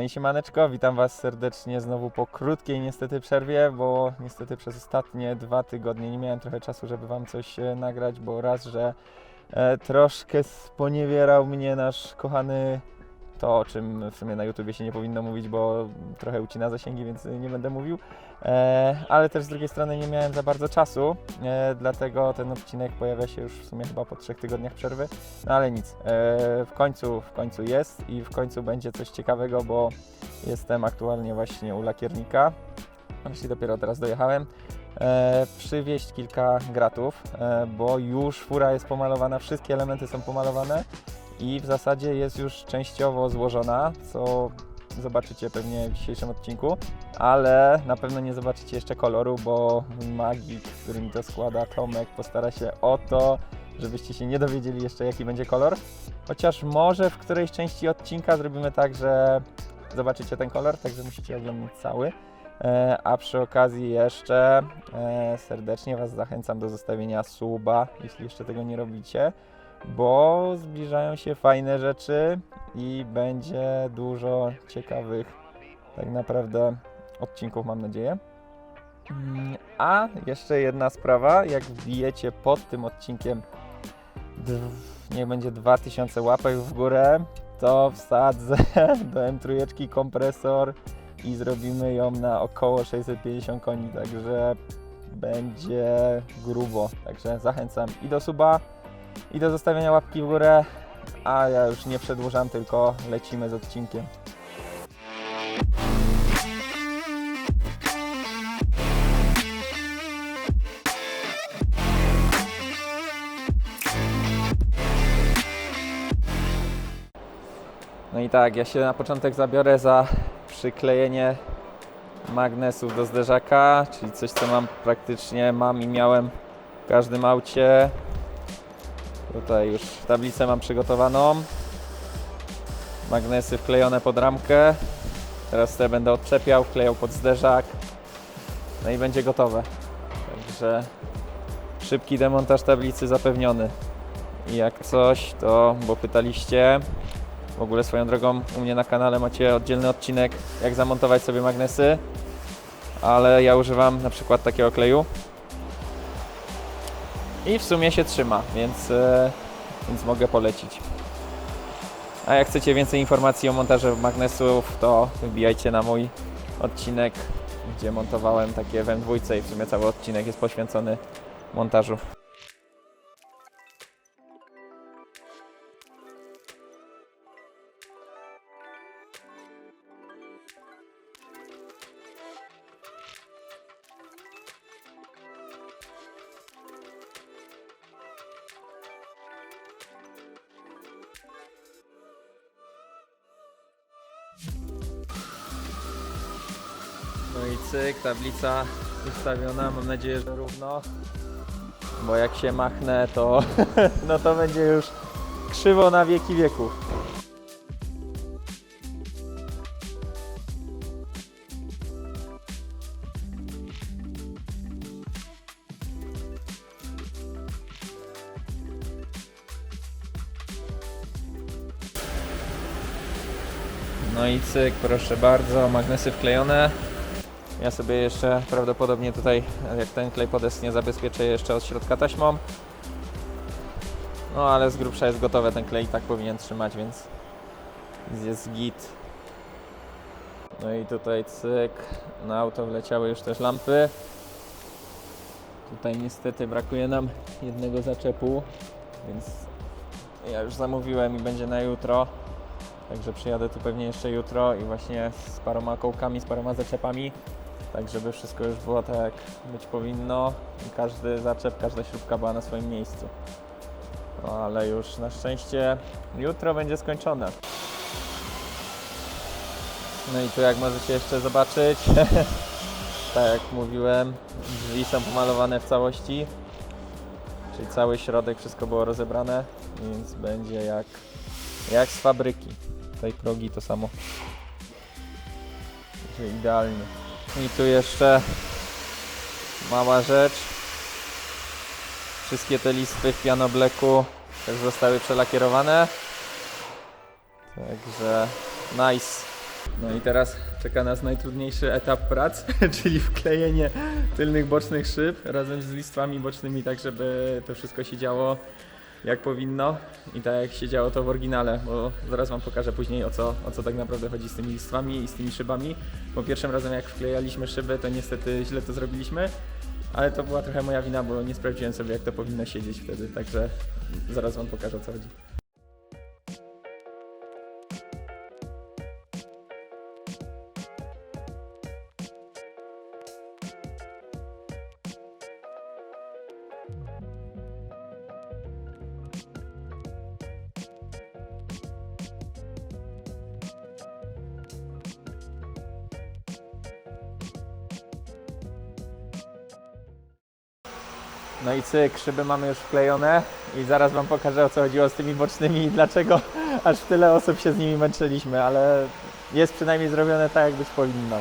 No i siemaneczko, witam Was serdecznie znowu po krótkiej niestety przerwie, bo niestety przez ostatnie dwa tygodnie nie miałem trochę czasu, żeby Wam coś e, nagrać, bo raz, że e, troszkę sponiewierał mnie nasz kochany, to o czym w sumie na YouTubie się nie powinno mówić, bo trochę ucina zasięgi, więc nie będę mówił, e, ale też z drugiej strony nie miałem za bardzo czasu, e, dlatego ten odcinek pojawia się już w sumie chyba po trzech tygodniach przerwy, no ale nic, e, w końcu, w końcu jest i w końcu będzie coś ciekawego, bo jestem aktualnie właśnie u lakiernika. Właśnie dopiero teraz dojechałem. E, przywieźć kilka gratów, e, bo już fura jest pomalowana, wszystkie elementy są pomalowane i w zasadzie jest już częściowo złożona, co zobaczycie pewnie w dzisiejszym odcinku, ale na pewno nie zobaczycie jeszcze koloru, bo magik, który mi to składa, Tomek, postara się o to, żebyście się nie dowiedzieli jeszcze jaki będzie kolor. Chociaż może w którejś części odcinka zrobimy tak, że zobaczycie ten kolor, także musicie oglądać cały. E, a przy okazji jeszcze e, serdecznie Was zachęcam do zostawienia suba, jeśli jeszcze tego nie robicie, bo zbliżają się fajne rzeczy i będzie dużo ciekawych tak naprawdę odcinków, mam nadzieję. Mm, A jeszcze jedna sprawa, jak wbijecie pod tym odcinkiem niech będzie 2000 łapek w górę, to wsadzę do M3 kompresor i zrobimy ją na około 650 koni, także będzie grubo. Także zachęcam i do suba, i do zostawienia łapki w górę, a ja już nie przedłużam, tylko lecimy z odcinkiem. No i tak, ja się na początek zabiorę za przyklejenie magnesów do zderzaka, czyli coś co mam praktycznie, mam i miałem w każdym aucie. Tutaj już tablicę mam przygotowaną. Magnesy wklejone pod ramkę. Teraz te będę odczepiał, wklejał pod zderzak. No i będzie gotowe. Także szybki demontaż tablicy zapewniony. I jak coś, to, bo pytaliście, w ogóle swoją drogą u mnie na kanale macie oddzielny odcinek jak zamontować sobie magnesy, ale ja używam na przykład takiego kleju i w sumie się trzyma, więc, e, więc mogę polecić. A jak chcecie więcej informacji o montażu magnesów, to wbijajcie na mój odcinek, gdzie montowałem takie w M2 i w sumie cały odcinek jest poświęcony montażu. No i cyk, tablica ustawiona, mam nadzieję, że równo. Bo jak się machnę, to no to będzie już krzywo na wieki wieków. No i cyk, proszę bardzo, magnesy wklejone. Ja sobie jeszcze prawdopodobnie tutaj, jak ten klej podeschnie, zabezpieczę je jeszcze od środka taśmą. No ale z grubsza jest gotowe, ten klej i tak powinien trzymać, więc jest git. No i tutaj cyk, na auto wleciały już też lampy. Tutaj niestety brakuje nam jednego zaczepu, więc ja już zamówiłem i będzie na jutro. Także przyjadę tu pewnie jeszcze jutro i właśnie z paroma kołkami, z paroma zaczepami, tak żeby wszystko już było tak jak być powinno i każdy zaczep, każda śrubka była na swoim miejscu. No ale już na szczęście jutro będzie skończone. No i tu jak możecie jeszcze zobaczyć, tak jak mówiłem, drzwi są pomalowane w całości, czyli cały środek, wszystko było rozebrane, więc będzie jak, jak z fabryki tej progi to samo. Także idealnie. I tu jeszcze mała rzecz. Wszystkie te listwy w pianobleku też zostały przelakierowane. Także nice. No i teraz czeka nas najtrudniejszy etap prac, czyli wklejenie tylnych bocznych szyb razem z listwami bocznymi, tak żeby to wszystko się działo jak powinno i tak jak się działo to w oryginale, bo zaraz Wam pokażę później o co, o co tak naprawdę chodzi z tymi listwami i z tymi szybami. Bo pierwszym razem jak wklejaliśmy szyby, to niestety źle to zrobiliśmy, ale to była trochę moja wina, bo nie sprawdziłem sobie jak to powinno siedzieć wtedy, także zaraz Wam pokażę o co chodzi. No i cyk, szyby mamy już wklejone i zaraz Wam pokażę o co chodziło z tymi bocznymi i dlaczego aż tyle osób się z nimi męczyliśmy, ale jest przynajmniej zrobione tak jak być powinno.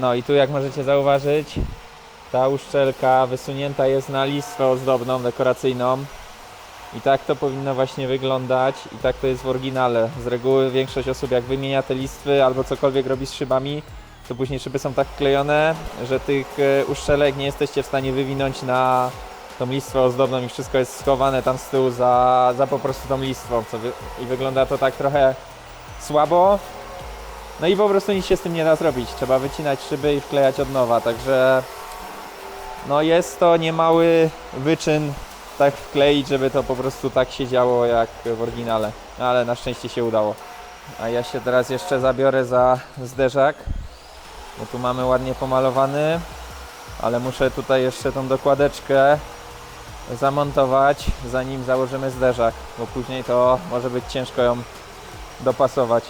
No i tu jak możecie zauważyć, ta uszczelka wysunięta jest na listwę ozdobną, dekoracyjną. I tak to powinno właśnie wyglądać i tak to jest w oryginale. Z reguły większość osób jak wymienia te listwy albo cokolwiek robi z szybami, to później szyby są tak klejone, że tych e, uszczelek nie jesteście w stanie wywinąć na tą listwę ozdobną i wszystko jest schowane tam z tyłu za, za po prostu tą listwą co wy, i wygląda to tak trochę słabo. No i po prostu nic się z tym nie da zrobić. Trzeba wycinać szyby i wklejać od nowa, także no jest to niemały wyczyn tak wkleić, żeby to po prostu tak się działo jak w oryginale. Ale na szczęście się udało. A ja się teraz jeszcze zabiorę za zderzak. Bo tu mamy ładnie pomalowany, ale muszę tutaj jeszcze tą dokładeczkę zamontować, zanim założymy zderzak, bo później to może być ciężko ją dopasować.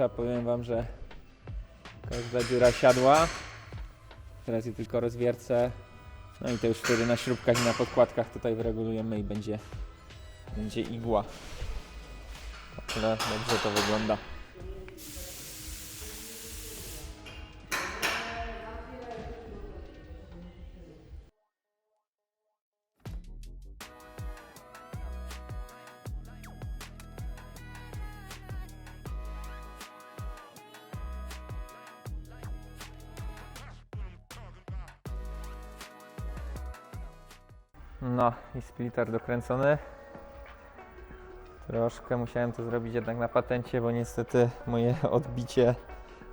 Grubsza powiem Wam, że każda dziura siadła. Teraz je tylko rozwiercę. No i to już wtedy na śrubkach i na podkładkach tutaj wyregulujemy i będzie, będzie igła. Ale dobrze to wygląda. No i splitter dokręcony. Troszkę musiałem to zrobić jednak na patencie, bo niestety moje odbicie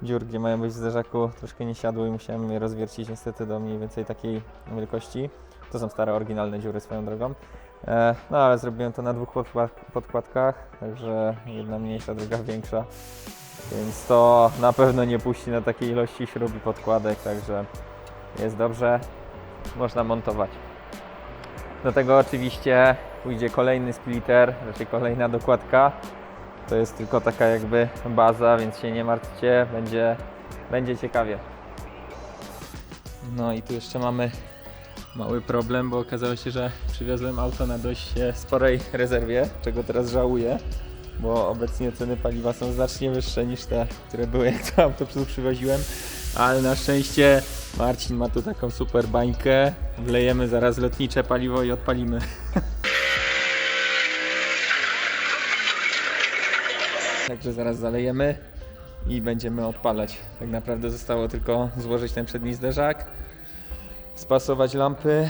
dziur, gdzie mają być w zderzaku, troszkę nie siadło i musiałem je rozwiercić niestety do mniej więcej takiej wielkości. To są stare, oryginalne dziury swoją drogą. E, no ale zrobiłem to na dwóch podkład- podkładkach, także jedna mniejsza, druga większa. Więc to na pewno nie puści na takiej ilości śrub i podkładek, także jest dobrze. Można montować. Do tego oczywiście pójdzie kolejny splitter, raczej kolejna dokładka. To jest tylko taka jakby baza, więc się nie martwcie, będzie, będzie ciekawie. No i tu jeszcze mamy mały problem, bo okazało się, że przywiozłem auto na dość e, sporej rezerwie, czego teraz żałuję, bo obecnie ceny paliwa są znacznie wyższe niż te, które były jak to auto przywoziłem, ale na szczęście Marcin ma tu taką super bańkę, wlejemy zaraz lotnicze paliwo i odpalimy. Także zaraz zalejemy i będziemy odpalać. Tak naprawdę zostało tylko złożyć ten przedni zderzak, spasować lampy,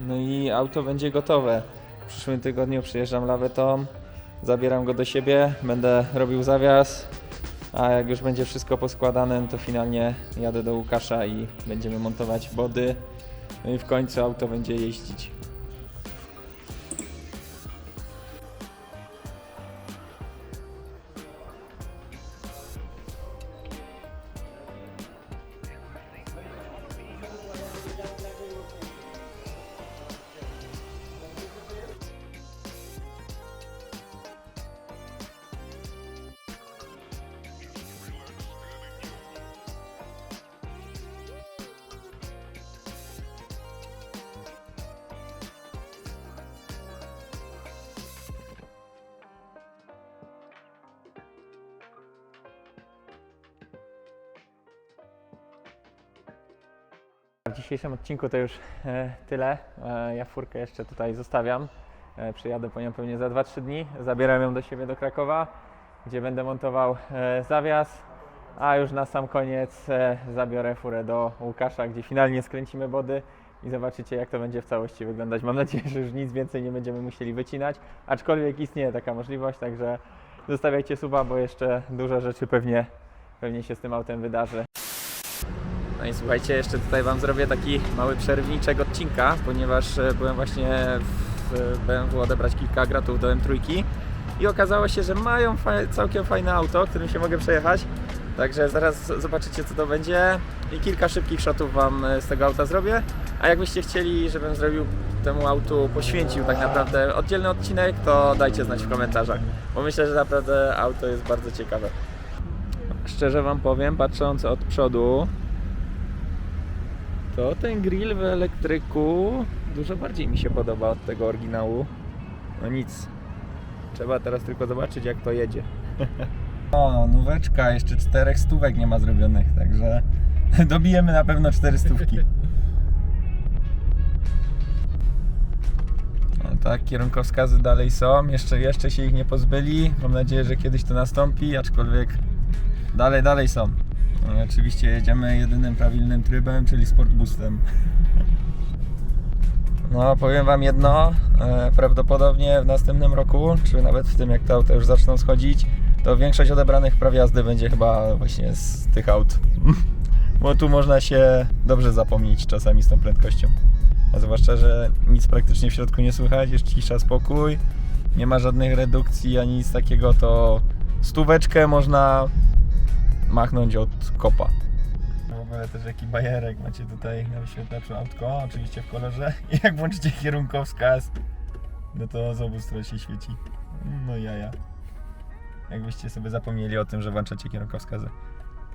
no i auto będzie gotowe. W przyszłym tygodniu przyjeżdżam lawetą, zabieram go do siebie, będę robił zawias, a jak już będzie wszystko poskładane, to finalnie jadę do Łukasza i będziemy montować body, no i w końcu auto będzie jeździć. W dzisiejszym odcinku to już e, tyle. E, ja furkę jeszcze tutaj zostawiam. E, przyjadę po nią pewnie za 2-3 dni. Zabieram ją do siebie do Krakowa, gdzie będę montował zawias. A już na sam koniec zabiorę furę do Łukasza, gdzie finalnie skręcimy body i zobaczycie jak to będzie w całości wyglądać. Mam nadzieję, że już nic więcej nie będziemy musieli wycinać, aczkolwiek istnieje taka możliwość, także zostawiajcie suba, bo jeszcze dużo rzeczy pewnie, pewnie się z tym autem wydarzy. No i słuchajcie, jeszcze tutaj Wam zrobię taki mały przerwniczek odcinka, ponieważ e, byłem właśnie w BMW odebrać kilka gratów do M3 i okazało się, że mają całkiem fajne auto, którym się mogę przejechać. Także zaraz zobaczycie co to będzie i kilka szybkich shotów Wam e, z tego auta zrobię. A jakbyście chcieli, żebym zrobił temu autu, poświęcił tak naprawdę oddzielny odcinek, to dajcie znać w komentarzach, bo myślę, że naprawdę auto jest bardzo ciekawe. Szczerze Wam powiem, patrząc od przodu, to ten grill w elektryku dużo bardziej mi się podoba od tego oryginału. No nic. Trzeba teraz tylko zobaczyć jak to jedzie. O, nóweczka, jeszcze czterech stówek nie ma zrobionych, także dobijemy na pewno cztery stówki. No tak, kierunkowskazy dalej są, jeszcze, jeszcze się ich nie pozbyli. Mam nadzieję, że kiedyś to nastąpi, aczkolwiek dalej, dalej są. No oczywiście jedziemy jedynym prawilnym trybem, czyli sportboostem. No, powiem Wam jedno, e, prawdopodobnie w następnym roku, czy nawet w tym jak te auta już zaczną schodzić, to większość odebranych praw jazdy będzie chyba właśnie z tych aut. Bo tu można się dobrze zapomnieć czasami z tą prędkością. A zwłaszcza, że nic praktycznie w środku nie słychać, jest cisza, spokój, nie ma żadnych redukcji ani nic takiego, to stóweczkę można machnąć od kopa. W ogóle też jaki bajerek macie tutaj na wyświetlaczu autko, oczywiście w kolorze. I jak włączycie kierunkowskaz, no to z obu stron się świeci. No jaja. Jakbyście sobie zapomnieli o tym, że włączacie kierunkowskazy.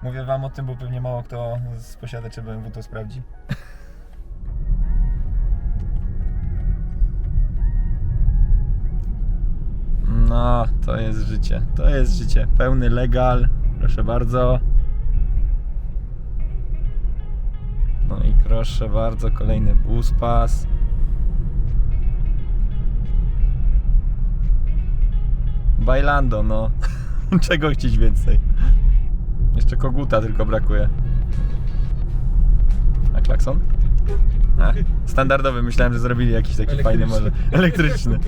Mówię wam o tym, bo pewnie mało kto z posiadaczy BMW to sprawdzi. No, to jest życie. To jest życie. Pełny legal. Proszę bardzo. No i proszę bardzo, kolejny bus pas. Bailando, no. Czego chcieć więcej? Jeszcze koguta tylko brakuje. A klakson? A, standardowy, myślałem, że zrobili jakiś taki fajny może. Elektryczny.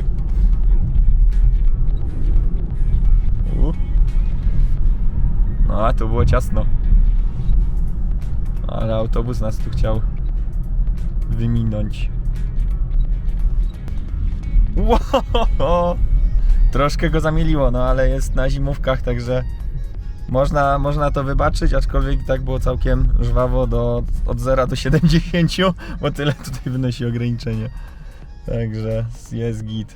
No, a tu było ciasno. Ale autobus nas tu chciał wyminąć. Wow! Troszkę go zamieliło, no ale jest na zimówkach, także można, można to wybaczyć, aczkolwiek tak było całkiem żwawo do, od 0 do 70, bo tyle tutaj wynosi ograniczenie. Także jest git.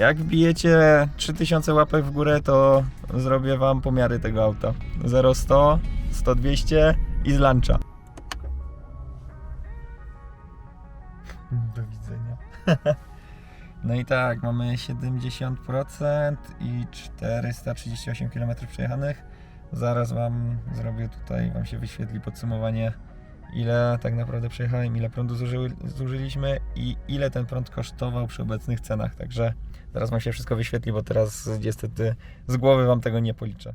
Jak wbijecie 3000 łapek w górę, to zrobię wam pomiary tego auta. 0 100, 100 200 i z luncha. Do widzenia. No i tak, mamy 70% i 438 km przejechanych. Zaraz wam zrobię tutaj, wam się wyświetli podsumowanie ile tak naprawdę przejechałem, ile prądu zużyły, zużyliśmy i ile ten prąd kosztował przy obecnych cenach. Także zaraz wam się wszystko wyświetli, bo teraz niestety z głowy wam tego nie policzę.